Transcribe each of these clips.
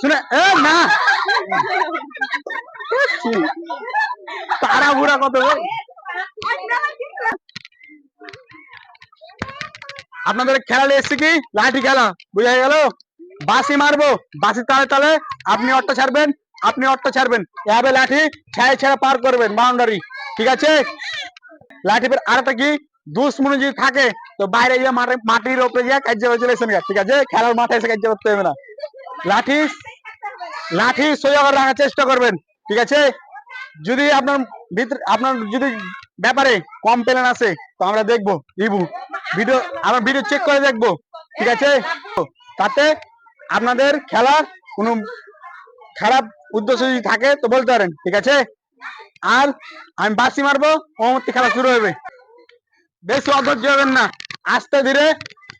শুনে, এ, না। তারা কত আপনাদের খেলা নিয়ে এসছি কি? লাঠি খেলা, বুঝা গেল? বাসি মারবো বাসি তালে তালে আপনি অট্টা ছাড়বেন, আপনি অট্টা ছাড়বেন। এভাবে লাঠি ছেড়ে ছেড়ে পার করবেন, বাউন্ডারি। ঠিক আছে? লাঠি ফের আরেকটা কি? দুশ্মনী যদি থাকে, তো বাইরে গিয়ে মাটির উপরে গিয়ে কার্য হয়ে চলে এসেন ঠিক আছে? খেলার মাঠে এসে কার্য করতে হবে না। লাঠি লাঠি সোজা করে রাখার চেষ্টা করবেন, ঠিক আছে? যদি আপনার ভিতরে, আপনার যদি ব্যাপারে কম প্ল্যান আছে, তো আমরা দেখব রিভু ভিডিও আমরা ভিডিও চেক করে দেখব, ঠিক আছে? তাতে আপনাদের খেলা কোনো খারাপ উদ্দেশ্য যদি থাকে, তো বলতে পারেন, ঠিক আছে? আর আমি বাসি মারবো ওমতি খেলা শুরু হবে। বেশি অধৈর্য হবেন না। আস্তে ধীরে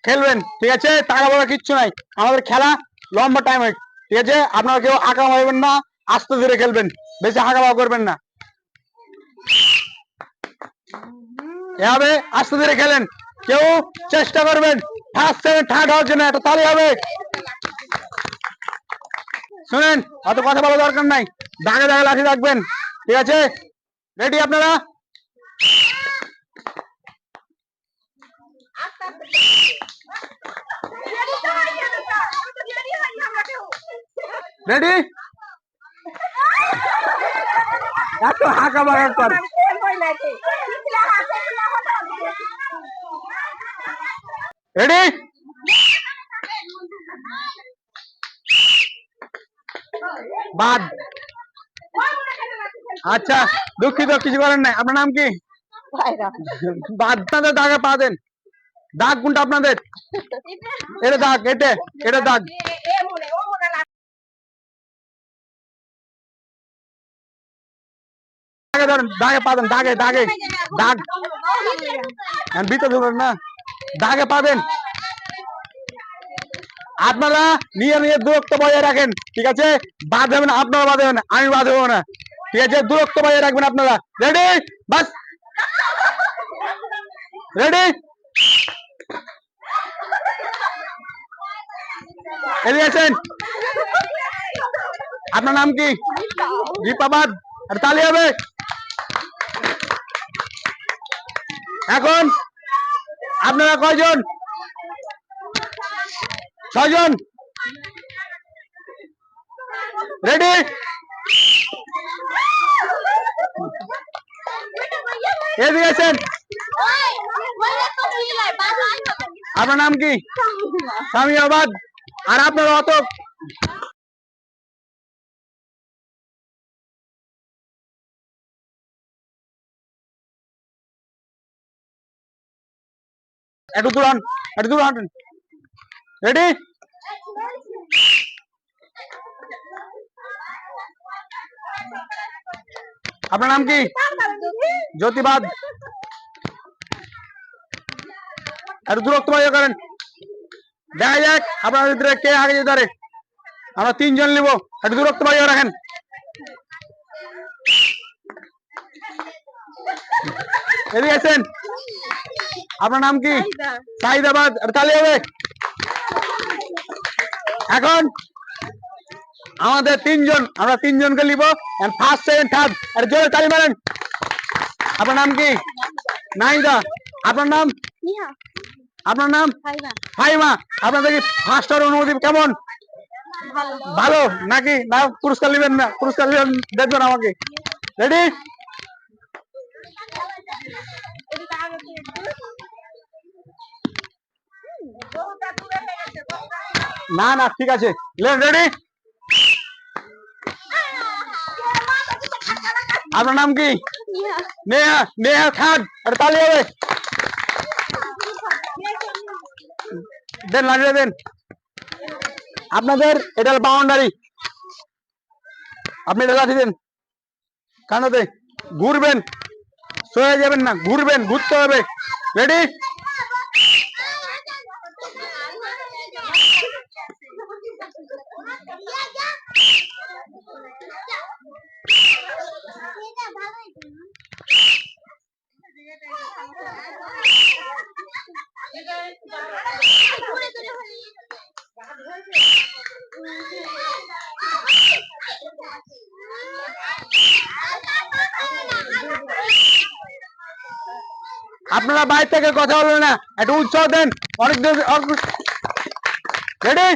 খেলবেন, ঠিক আছে? টাকা বড় কিচ্ছু নাই। আমাদের খেলা লম্বা টাইম হয়, ঠিক আছে? আপনারা কেউ আঁকা মারবেন না, আস্তে ধীরে খেলবেন। বেশি হাঁকা বাঁকা করবেন না। এভাবে আস্তে ধীরে খেলেন। কেউ চেষ্টা করবেন। ফার্স্ট সেকেন্ড থার্ড হওয়ার জন্য একটা তালি হবে। শুনেন, অত কথা বলা দরকার নাই। দাগে দাগে লাঠি রাখবেন, ঠিক আছে? রেডি আপনারা? রেডি এত হাঁকা বাঁকা কর রেডি বাদ আচ্ছা দুঃখিত কিছু করেন নাই আপনার নাম কি বাদ আপনাদের দাগে পা দেন দাগ কোনটা আপনাদের? এটা দাগ, এটা এটা দাগ। পা আপনারা নিয়ে নিয়ে দূরত্ব বজায় রাখেন, ঠিক আছে? হবে আপনারা হবে আমি বাদ হব না। ঠিক আছে? দূরত্ব বজায় রাখবেন আপনারা। রেডি বাস। রেডি এদিকে আছেন আপনার নাম কি দীপাবাদ আর তালি হবে এখন আপনারা কয়জন ছয়জন রেডি এদিকে আছেন আপনার নাম কি স্বামী আবাদ আর আপনার অত একটু দূর হন একটু দূর হন রেডি আপনার নাম কি জ্যোতিবাদ একটু দূরত্ব বজায় করেন। দেখা যাক আপনার ভিতরে কে আগে যেতে পারে। আমরা তিনজন নিব একটু দূরত্ব বজায় রাখেন। এদিকে আছেন আপনার নাম কি? সাহিদাবাদ তালি হবে। এখন আমাদের তিনজন আমরা তিনজনকে নিব। ফার্স্ট সেকেন্ড থার্ড আর জোরে তালি মারেন। আপনার নাম কি? নাইদা আপনার নাম? আপনার নাম? ফাইমা। আপনাদের কি ফার্স্ট হওয়ার অনুমতি কেমন? ভালো নাকি? না পুরস্কার নেবেন না। পুরস্কার নেবেন দেখবেন আমাকে। রেডি না না ঠিক আছে। রেডি আপনার নাম কি? নেহা। নেহা খান। আর তালি হবে দেন লাগিয়ে দেন। আপনাদের এটা বাউন্ডারি আপনি এটা লাঠি দেন। কানোতে। ঘুরবেন। সয়ে যাবেন না, ঘুরবেন, ঘুরতে হবে। রেডি আপনারা বাইরে থেকে কথা বলবেন না একটু উৎসাহ দেন। অনেক রেডি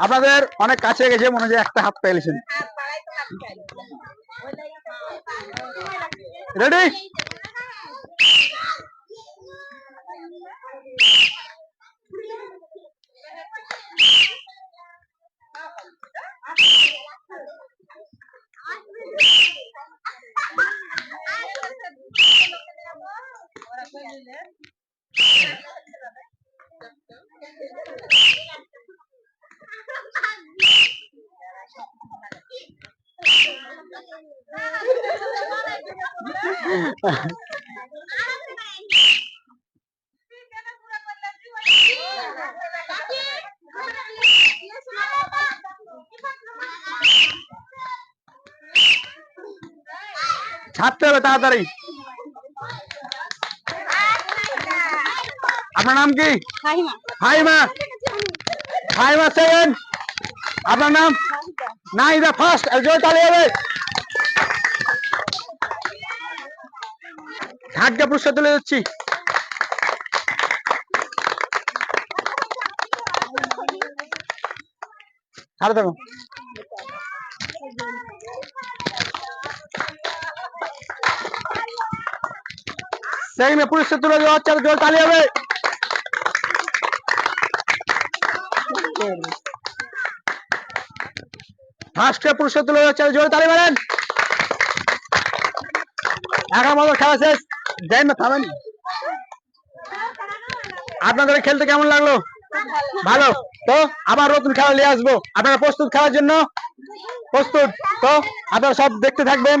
আপনাদের অনেক কাছে গেছে মনে হয় একটা হাত পেয়েছেন রেডি ছাড়তে হবে তাড়াতাড়ি আপনার নাম কি ফাহিমা হাইমা হাইমা সেভেন আপনার নাম নাইদা ফার্স্ট জয় তালি হবে ভাগ্য পুরস্কার তুলে যাচ্ছি ছাড়ে দেখো। সেকেন্ডে পুরস্কার তুলে দেওয়া জয় তালি হবে। ফার্স্টে জোরে তালি খেলা শেষ। যাই না, থামেন। আপনাদের খেলতে কেমন লাগল? ভালো। তো আবার নতুন খেলা নিয়ে আসব। আপনারা প্রস্তুত খেলার জন্য? প্রস্তুত। তো আপনারা সব দেখতে থাকবেন।